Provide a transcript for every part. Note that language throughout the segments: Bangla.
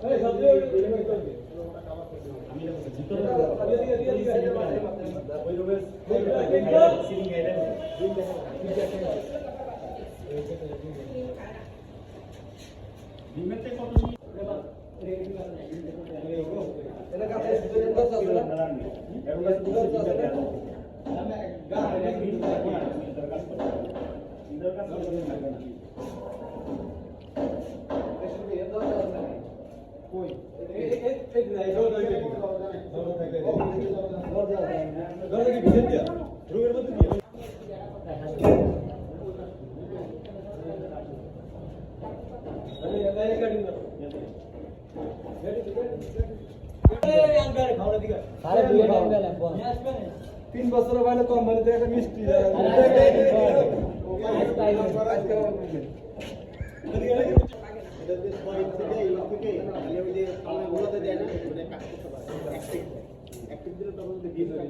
Gracias. তিন বছর বাইরে কোম্পানিতে একটা মিষ্টি।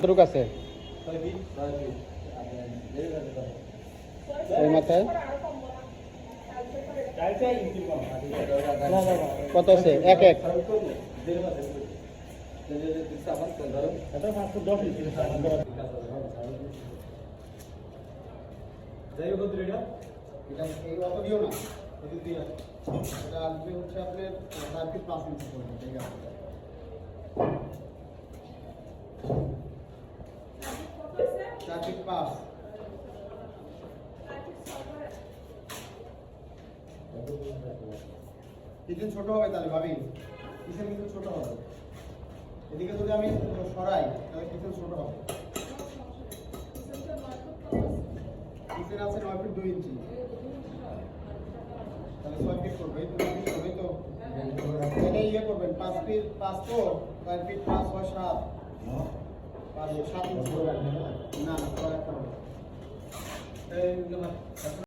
কতটুক আছে ওই মাথায় কত আছে এক এক যাই হোক রেডা এটা এই অত দিও না যদি দিয়ে এটা আসবে হচ্ছে আপনার চার ফিট পাঁচ ইঞ্চি পড়বে ঠিক আছে চার ফিট পাঁচ ছোট হবে তাহলে ভাবি। কিচেন কিন্তু ছোট হবে। এদিকে যদি আমি সরাই তাহলে কিচেন ছোট হবে। কিচেন আছে নয় ফিট দুই ইঞ্চি। তাহলে ছয় ফিট করবে। দুই ফিট হবে তো? এটা ইয়ে করবেন পাঁচ ফিট পাঁচ তো ছয় ফিট পাঁচ ছয় সাত। পাঁচ সাত ইঞ্চি করে রাখবেন না না